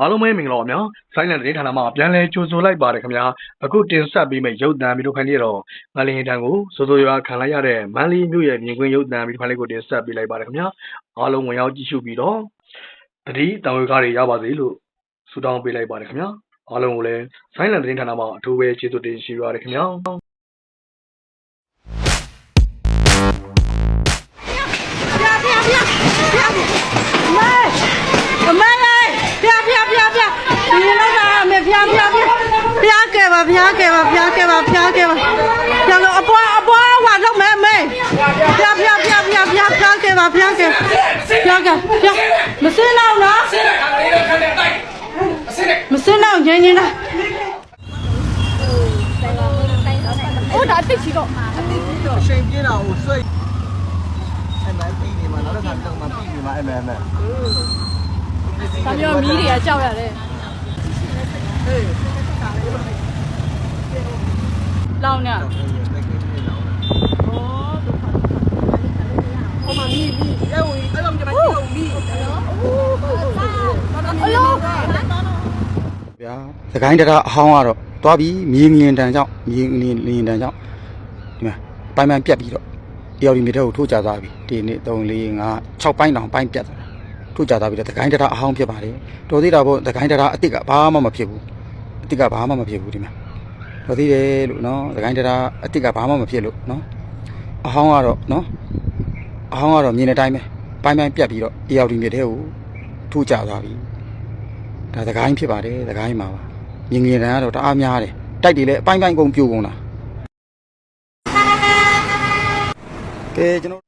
အားလုံးပဲမင်္ဂလာပါများဆိုင်းလန်သတင်းဌာနမှာပြန်လည်ကြိုဆိုလိုက်ပါတယ်ခင်ဗျာအခုတင်ဆက်ပေးမယ့်ရုပ်သံဗီဒီယိုဖိုင်လေးတော့ငလင်တန်ကိုစိုးစိုးရွားခံလိုက်ရတဲ့မန်လီမြို့ရဲ့မြင်ကွင်းရုပ်သံဗီဒီယိုဖိုင်လေးကိုတင်ဆက်ပေးလိုက်ပါတယ်ခင်ဗျာအားလုံးဝင်ရောက်ကြည့်ရှုပြီးတော့တတိတံဝေကားတွေရပါစေလို့ဆုတောင်းပေးလိုက်ပါတယ်ခင်ဗျာအားလုံးကိုလည်းဆိုင်းလန်သတင်းဌာနမှာအထူးပဲကျေးဇူးတင်ရှိပါရခင်ဗျာ ပါဖျားကဲပါဖျားကဲပါဖျားကဲပါဖျားလို့အပွားအပွားဝါတော့မဲမဲဖျားဖျားဖျားဖျားဖျားဖျားကဲပါဖျားကဲဖျားကဲဖျားမစင်းတော့နော်စင်းတဲ့ခါလေးတော့ခက်တဲ့တိုက်မစင်းတော့ငင်းငင်းလားို့ဒါအသိရှိတော့အသိရှိတော့အချိန်ပြင်းတာကိုဆွဲအဲ့မဲ့ပြီးနေမှာနောက်တစ်ခါတော့မှပြီးနေမှာအဲ့မဲ့မဲ့ဒါမျိုးမီးတွေကကြောက်ရတယ်ဟေး လောင်เนี่ยโอ้โอ้มามีมีเอ้ยเอ้ยลงจะมาที่ลงมีโอ้โหအလုံးဗျာသခိုင်းတရာအဟောင်းကတော့သွားပြီးမြေငင်တန်ကြောင့်မြေငင်လင်တန်ကြောင့်ဒီမှာပိုင်းပိုင်းပြတ်ပြီးတော့တယောက်ဒီမြေထဲကိုထိုးကြသွားပြီဒီနေ့3 4 5 6ပိုင်းတောင်ပိုင်းပြတ်သွားတာထိုးကြသွားပြီးတော့သခိုင်းတရာအဟောင်းဖြစ်ပါတယ်တော်သေးတာပေါ့သခိုင်းတရာအစ်စ်ကဘာမှမဖြစ်ဘူးအစ်စ်ကဘာမှမဖြစ်ဘူးဒီမှာ တော်သေးတယ်လို့နော်သခိုင်းတရအစ်စ်ကဘာမှမဖြစ်လို့နော်အဟောင်းကတော့နော်အဟောင်းကတော့မြင်တဲ့အတိုင်းပဲပိုင်းပိုင်းပြက်ပြီးတော့တယောက်ဒီမြေထဲကိုထိုးကြသွားပြီဒါသခိုင်းဖြစ်ပါတယ်သခိုင်းမှာပါမြင်ငင်တန်းကတော့တအားများတယ်တိုက်တွေလည်းအပိုင်းပိုင်းကုန်ပြိုကုန်တာကဲကျွန်တော်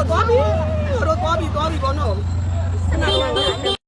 တော့သွားပြီတို့သွားပြီသွားပြီကောနော်